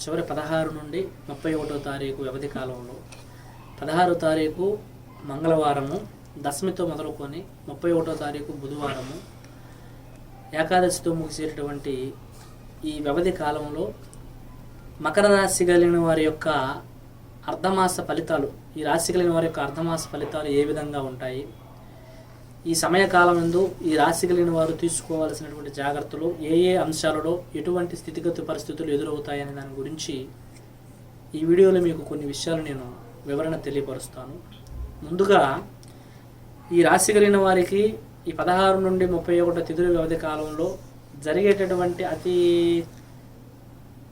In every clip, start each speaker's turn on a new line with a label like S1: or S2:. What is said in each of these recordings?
S1: చివరి పదహారు నుండి ముప్పై ఒకటో తారీఖు వ్యవధి కాలంలో. పదహారో తారీఖు మంగళవారము దశమితో మొదలుకొని ముప్పై ఒకటో తారీఖు బుధవారము. ఏకాదశితో ముగిసేటటువంటి ఈ వ్యవధి కాలంలో మకర రాశి కలిగిన వారి యొక్క అర్ధమాస ఫలితాలు ఈ రాశి కలిగిన వారి యొక్క అర్ధమాస ఫలితాలు ఏ విధంగా ఉంటాయి? ఈ సమయకాలం ఎందు ఈ రాశి కలిగిన వారు తీసుకోవాల్సినటువంటి జాగ్రత్తలు ఏ ఏ అంశాలలో ఎటువంటి స్థితిగతి పరిస్థితులు ఎదురవుతాయనే దాని గురించి ఈ వీడియోలో మీకు కొన్ని విషయాలు నేను వివరణ తెలియపరుస్తాను. ముందుగా ఈ రాశి కలిగిన వారికి ఈ పదహారు నుండి ముప్పై ఒకటో తిథుల వ్యవధి కాలంలో జరిగేటటువంటి అతి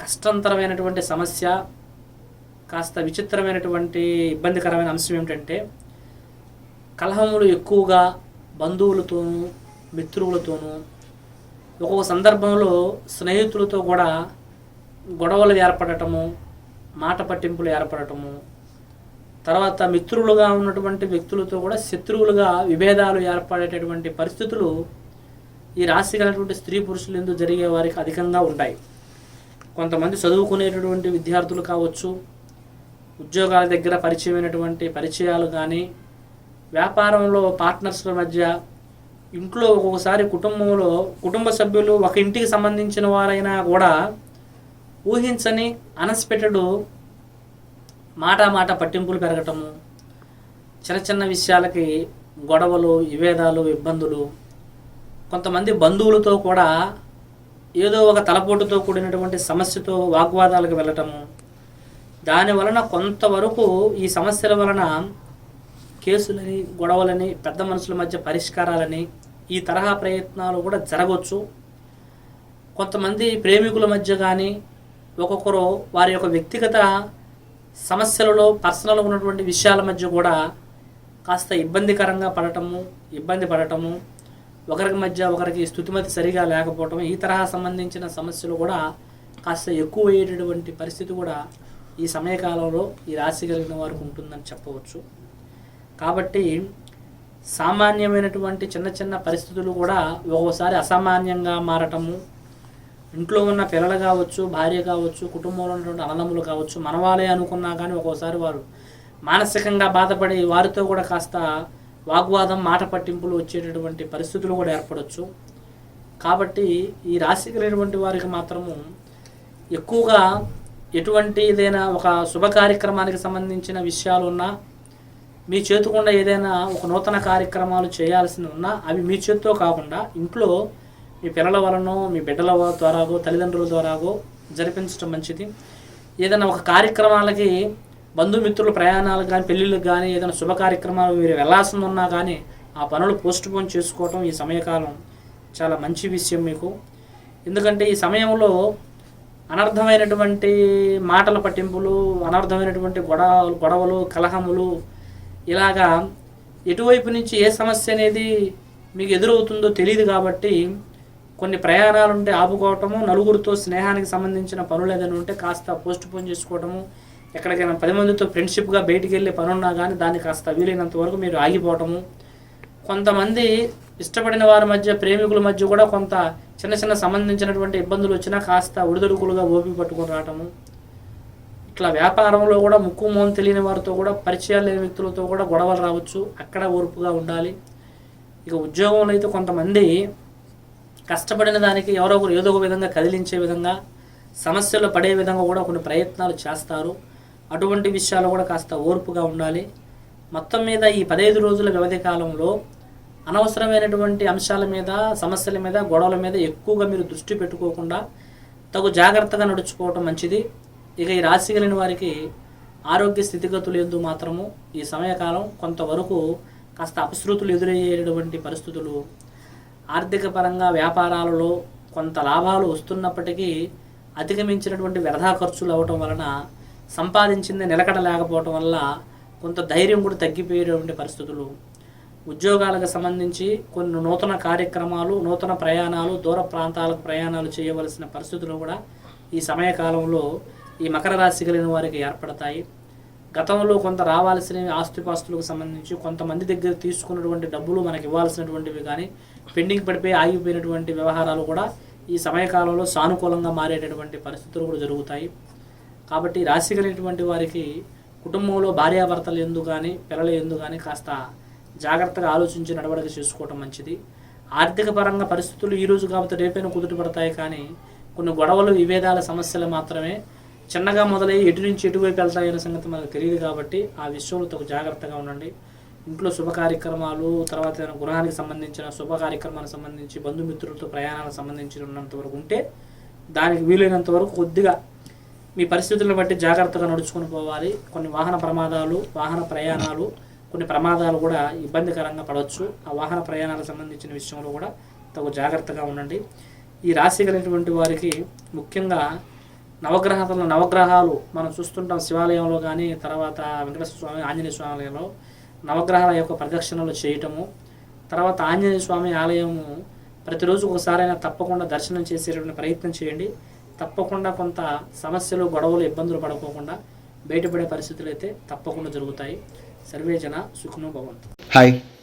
S1: కష్టంతరమైనటువంటి సమస్య కాస్త విచిత్రమైనటువంటి ఇబ్బందికరమైన అంశం ఏమిటంటే కలహములు ఎక్కువగా బంధువులతోనూ మిత్రులతోనూ ఒక్కొక్క సందర్భంలో స్నేహితులతో కూడా గొడవలు ఏర్పడటము మాట పట్టింపులు ఏర్పడటము తర్వాత మిత్రులుగా ఉన్నటువంటి వ్యక్తులతో కూడా శత్రువులుగా విభేదాలు ఏర్పడేటటువంటి పరిస్థితులు ఈ రాశి కలిగినటువంటి స్త్రీ పురుషులు ఎందుకు జరిగే వారికి అధికంగా ఉంటాయి. కొంతమంది చదువుకునేటటువంటి విద్యార్థులు కావచ్చు ఉద్యోగాల దగ్గర పరిచయమైనటువంటి పరిచయాలు కానీ వ్యాపారంలో పార్ట్నర్స్ల మధ్య ఇంట్లో ఒక్కొక్కసారి కుటుంబంలో కుటుంబ సభ్యులు ఒక ఇంటికి సంబంధించిన వారైనా కూడా ఊహించని అన్ఎక్స్పెక్టెడ్ మాట మాట పట్టింపులు పెరగటము చిన్న చిన్న విషయాలకి గొడవలు విభేదాలు ఇబ్బందులు. కొంతమంది బంధువులతో కూడా ఏదో ఒక తలపోటుతో కూడినటువంటి సమస్యతో వాగ్వాదాలకు వెళ్ళటము. దాని వలన కొంతవరకు ఈ సమస్యల వలన కేసులని గొడవలని పెద్ద మనుషుల మధ్య పరిష్కారాలని ఈ తరహా ప్రయత్నాలు కూడా జరగవచ్చు కొంతమంది ప్రేమికుల మధ్య కానీ ఒక్కొక్కరు వారి యొక్క వ్యక్తిగత సమస్యలలో పర్సనల్ ఉన్నటువంటి విషయాల మధ్య కూడా కాస్త ఇబ్బందికరంగా పడటము ఇబ్బంది పడటము ఒకరికి మధ్య ఒకరికి స్థుతిమతి సరిగా లేకపోవటం ఈ తరహా సంబంధించిన సమస్యలు కూడా కాస్త ఎక్కువయ్యేటటువంటి పరిస్థితి కూడా ఈ సమయకాలంలో ఈ రాశి కలిగిన వారికి ఉంటుందని చెప్పవచ్చు. కాబట్టి సామాన్యమైనటువంటి చిన్న చిన్న పరిస్థితులు కూడా ఒక్కోసారి అసామాన్యంగా మారటము. ఇంట్లో ఉన్న పిల్లలు కావచ్చు భార్య కావచ్చు కుటుంబంలో ఉన్నటువంటి అన్నదమ్ములు కావచ్చు మనవాళ్ళే అనుకున్నా కానీ ఒక్కోసారి వారు మానసికంగా బాధపడి వారితో కూడా కాస్త వాగ్వాదం మాట పట్టింపులు వచ్చేటటువంటి పరిస్థితులు కూడా ఏర్పడవచ్చు కాబట్టి ఈ రాశి కలిగినటువంటి వారికి మాత్రము ఎక్కువగా ఎటువంటి ఏదైనా ఒక శుభ కార్యక్రమానికి సంబంధించిన విషయాలు ఉన్నా మీ చేతుకుండా ఏదైనా ఒక నూతన కార్యక్రమాలు చేయాల్సి ఉన్నా అవి మీ చేతితో కాకుండా ఇంట్లో మీ పిల్లల వలనో మీ బిడ్డల ద్వారాగో తల్లిదండ్రుల ద్వారాగో జరిపించడం మంచిది. ఏదైనా ఒక కార్యక్రమాలకి బంధుమిత్రుల ప్రయాణాలకు కానీ పెళ్ళిళ్ళకి కానీ ఏదైనా శుభ కార్యక్రమాలు మీరు వెళ్ళాల్సి ఉన్నా కానీ ఆ పనులు పోస్ట్ పోన్ చేసుకోవటం ఈ సమయకాలం చాలా మంచి విషయం మీకు. ఎందుకంటే ఈ సమయంలో అనర్థమైనటువంటి మాటల పట్టింపులు అనర్థమైనటువంటి గొడవలు గొడవలు కలహములు ఇలాగా ఎటువైపు నుంచి ఏ సమస్య అనేది మీకు ఎదురవుతుందో తెలియదు కాబట్టి కొన్ని ప్రయాణాలు ఉంటే ఆపుకోవటము నలుగురితో స్నేహానికి సంబంధించిన పనులు ఏదైనా ఉంటే కాస్త పోస్ట్ పోన్ చేసుకోవటము ఎక్కడికైనా పది మందితో ఫ్రెండ్షిప్గా బయటికి వెళ్ళే పనున్నా కానీ దాన్ని కాస్త వీలైనంత వరకు మీరు ఆగిపోవటము. కొంతమంది ఇష్టపడిన వారి మధ్య ప్రేమికుల మధ్య కూడా కొంత చిన్న చిన్న సంబంధించినటువంటి ఇబ్బందులు వచ్చినా కాస్త ఉడిదొడుకులుగా ఓపి పట్టుకొని రావటము. ఇట్లా వ్యాపారంలో కూడా ముక్కు మోహన్ తెలియని వారితో కూడా పరిచయాలు లేని వ్యక్తులతో కూడా గొడవలు రావచ్చు. అక్కడ ఓర్పుగా ఉండాలి. ఇక ఉద్యోగంలో అయితే కొంతమంది కష్టపడిన దానికి ఎవరో ఒకరు ఏదో ఒక విధంగా కదిలించే విధంగా సమస్యలు పడే విధంగా కూడా కొన్ని ప్రయత్నాలు చేస్తారు. అటువంటి విషయాలు కూడా కాస్త ఓర్పుగా ఉండాలి. మొత్తం మీద ఈ పదహైదు రోజుల వ్యవధి కాలంలో అనవసరమైనటువంటి అంశాల మీద సమస్యల మీద గొడవల మీద ఎక్కువగా మీరు దృష్టి పెట్టుకోకుండా తగు జాగ్రత్తగా నడుచుకోవటం మంచిది. ఇక ఈ రాశి కలిగిన వారికి ఆరోగ్య స్థితిగతులు ఎందు మాత్రము ఈ సమయకాలం కొంతవరకు కాస్త అపశృతులు ఎదురయ్యేటువంటి పరిస్థితులు. ఆర్థిక పరంగా వ్యాపారాలలో కొంత లాభాలు వస్తున్నప్పటికీ అధిగమించినటువంటి వ్యర్థా ఖర్చులు అవటం వలన సంపాదించింది నిలకడ లేకపోవటం వల్ల కొంత ధైర్యం కూడా తగ్గిపోయేటువంటి పరిస్థితులు. ఉద్యోగాలకు సంబంధించి కొన్ని నూతన కార్యక్రమాలు నూతన ప్రయాణాలు దూర ప్రాంతాలకు ప్రయాణాలు చేయవలసిన పరిస్థితులు కూడా ఈ సమయకాలంలో ఈ మకర రాశి కలిగిన వారికి ఏర్పడతాయి. గతంలో కొంత రావాల్సిన ఆస్తిపాస్తులకు సంబంధించి కొంతమంది దగ్గర తీసుకున్నటువంటి డబ్బులు మనకి ఇవ్వాల్సినటువంటివి కానీ పెండింగ్ పడిపోయి ఆగిపోయినటువంటి వ్యవహారాలు కూడా ఈ సమయకాలంలో సానుకూలంగా మారేటటువంటి పరిస్థితులు కూడా జరుగుతాయి. కాబట్టి రాశి కలిగినటువంటి వారికి కుటుంబంలో భార్యాభర్తలు ఎందు కానీ పిల్లల ఎందు కానీ కాస్త జాగ్రత్తగా ఆలోచించి నడవడిక చేసుకోవటం మంచిది. ఆర్థిక పరంగా పరిస్థితులు ఈరోజు కాబట్టి రేపైనా కుదుటపడతాయి కానీ కొన్ని గొడవలు విభేదాల సమస్యలు మాత్రమే చిన్నగా మొదలయ్యి ఎటు నుంచి ఎటువైపు వెళ్తాయనే సంగతి మనకు తెలియదు కాబట్టి ఆ విషయంలో తగు జాగ్రత్తగా ఉండండి. ఇంట్లో శుభ కార్యక్రమాలు తర్వాత ఏదైనా గృహానికి సంబంధించిన శుభ కార్యక్రమాలకు సంబంధించి బంధుమిత్రులతో ప్రయాణాలకు సంబంధించి ఉన్నంత వరకు ఉంటే దానికి వీలైనంత వరకు కొద్దిగా మీ పరిస్థితులను బట్టి జాగ్రత్తగా నడుచుకొని పోవాలి. కొన్ని వాహన ప్రమాదాలు వాహన ప్రయాణాలు కొన్ని ప్రమాదాలు కూడా ఇబ్బందికరంగా పడవచ్చు. ఆ వాహన ప్రయాణాలకు సంబంధించిన విషయంలో కూడా తగు జాగ్రత్తగా ఉండండి. ఈ రాశి కలిగినటువంటి వారికి ముఖ్యంగా నవగ్రహాలలో నవగ్రహాలు మనం చూస్తుంటాం శివాలయంలో కానీ తర్వాత వెంకటేశ్వర స్వామి ఆంజనేయ స్వామి ఆలయంలో నవగ్రహాల యొక్క ప్రదక్షిణలు చేయటము తర్వాత ఆంజనేయ స్వామి ఆలయము ప్రతిరోజు ఒకసారైనా తప్పకుండా దర్శనం చేసేటువంటి ప్రయత్నం చేయండి. తప్పకుండా కొంత సమస్యలు గొడవలు ఇబ్బందులు పడకోకుండా బయటపడే పరిస్థితులు అయితే తప్పకుండా జరుగుతాయి. సర్వే జన సుఖనో భవంతు.
S2: హాయ్